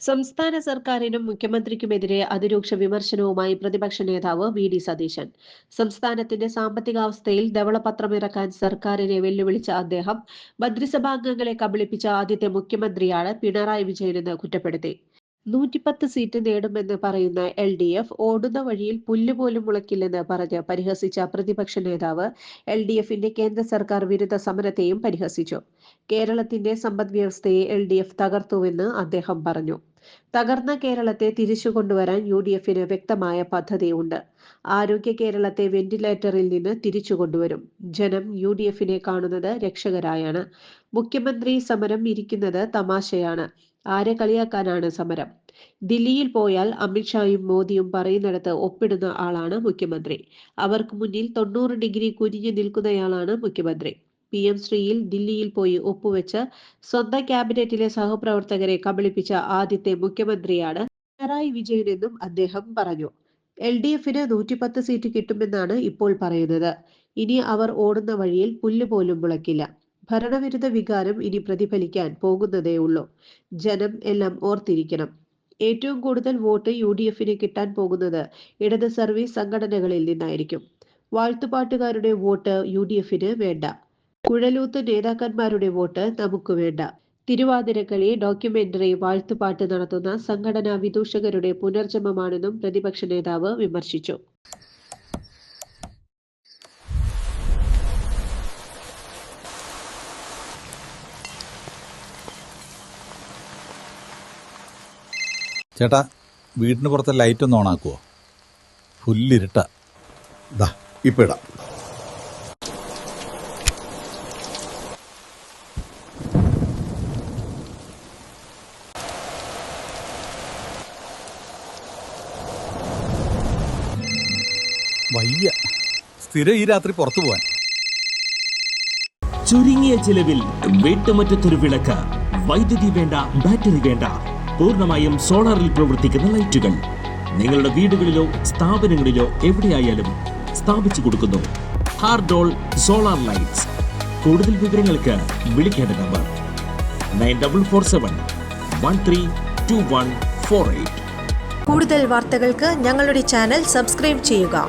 സംസ്ഥാന സർക്കാരിനും മുഖ്യമന്ത്രിക്കുമെതിരെ അതിരൂക്ഷ വിമർശനവുമായി പ്രതിപക്ഷ നേതാവ് വി ഡി സതീശൻ. സംസ്ഥാനത്തിന്റെ സാമ്പത്തികാവസ്ഥയിൽ ധവളപത്രമിറക്കാൻ സർക്കാരിനെ വെല്ലുവിളിച്ച അദ്ദേഹം മന്ത്രിസഭാംഗങ്ങളെ കബളിപ്പിച്ച ആദ്യത്തെ മുഖ്യമന്ത്രിയാണ് പിണറായി വിജയനെന്ന് കുറ്റപ്പെടുത്തി. നൂറ്റിപ്പത്ത് സീറ്റ് നേടുമെന്ന് പറയുന്ന എൽ ഡി എഫ് ഓടുന്ന വഴിയിൽ പുല്ലുപോലും മുളയ്ക്കില്ലെന്ന് പറഞ്ഞ് പരിഹസിച്ച പ്രതിപക്ഷ നേതാവ് എൽ ഡി എഫിന്റെ കേന്ദ്ര സർക്കാർ വിരുദ്ധ സമരത്തെയും പരിഹസിച്ചു. കേരളത്തിന്റെ സമ്പദ് വ്യവസ്ഥയെ എൽ ഡി എഫ് തകർത്തുവെന്ന് അദ്ദേഹം പറഞ്ഞു. തകർന്ന കേരളത്തെ തിരിച്ചു കൊണ്ടുവരാൻ യു ഡി എഫിന് വ്യക്തമായ പദ്ധതിയുണ്ട്. ആരോഗ്യ കേരളത്തെ വെന്റിലേറ്ററിൽ നിന്ന് തിരിച്ചു കൊണ്ടുവരും. ജനം യു ഡി എഫിനെ കാണുന്നത് രക്ഷകരായാണ്. മുഖ്യമന്ത്രി സമരം ഇരിക്കുന്നത് തമാശയാണ്. ആരെ കളിയാക്കാനാണ് സമരം? ദില്ലിയിൽ പോയാൽ അമിത്ഷായും മോദിയും പറയുന്നിടത്ത് ഒപ്പിടുന്ന ആളാണ് മുഖ്യമന്ത്രി. അവർക്ക് മുന്നിൽ തൊണ്ണൂറ് ഡിഗ്രി കുനിഞ്ഞു നിൽക്കുന്നയാളാണ് മുഖ്യമന്ത്രി. പി എം ശ്രീയിൽ ദില്ലിയിൽ പോയി ഒപ്പുവെച്ച് സ്വന്തം ക്യാബിനറ്റിലെ സഹപ്രവർത്തകരെ കബളിപ്പിച്ച ആദ്യത്തെ മുഖ്യമന്ത്രിയാണ് പിണറായി വിജയൻ എന്നും അദ്ദേഹം പറഞ്ഞു. എൽ ഡി എഫിന് നൂറ്റിപ്പത്ത് സീറ്റ് കിട്ടുമെന്നാണ് ഇപ്പോൾ പറയുന്നത്. ഇനി അവർ ഓടുന്ന വഴിയിൽ പുല്ല് പോലും മുളക്കില്ല ഭരണവിരുദ്ധ വികാരം ഇനി പ്രതിഫലിക്കാൻ പോകുന്നതേ ഉള്ളൂ. ജനം എല്ലാം ഓർത്തിരിക്കണം. ഏറ്റവും കൂടുതൽ വോട്ട് യു ഡി എഫിന് കിട്ടാൻ പോകുന്നത് ഇടത് സർവീസ് സംഘടനകളിൽ നിന്നായിരിക്കും. വാഴ്ത്തുപാട്ടുകാരുടെ വോട്ട് യു ഡി എഫിന് വേണ്ട. കുഴലൂത്ത് നേതാക്കന്മാരുടെ വോട്ട് നമുക്ക് വേണ്ട. തിരുവാതിരക്കളി ഡോക്യുമെന്ററി വാഴ്ത്തുപാട്ട് നടത്തുന്ന സംഘടനാ വിദൂഷകരുടെ പുനർജന്മമാണെന്നും പ്രതിപക്ഷ നേതാവ് വിമർശിച്ചു. ചേട്ടാ വീടിന് പുറത്തെ ലൈറ്റ് ഒന്ന് ഓണാക്കുവോ ഫുല്ലിരുട്ട. ഇപ്പൊ ഇടാം. വയ്യ. സ്ഥിരം ഈ രാത്രി പുറത്തു പോവാൻ. ചുരുങ്ങിയ ചിലവിൽ വീട്ടുമുറ്റത്തൊരു വിളക്ക്. വൈദ്യുതി വേണ്ട ബാറ്ററി വേണ്ട. പൂർണമായും സോളാറിൽ പ്രവർത്തിക്കുന്ന ലൈറ്റുകൾ. നിങ്ങളുടെ വീടുകളിലോ സ്ഥാപനങ്ങളിലോ എവിടെയായാലും സ്ഥാപിച്ചു കൊടുക്കുന്നു. ഹാർഡോൾ സോളാർ ലൈറ്റ്സ്. കൂടുതൽ വിവരങ്ങൾക്ക് വിളിക്കേണ്ട number. Nine double four seven one three two one four eight. കൂടുതൽ വാർത്തകൾക്ക് ഞങ്ങളുടെ ചാനൽ സബ്സ്ക്രൈബ് ചെയ്യുക.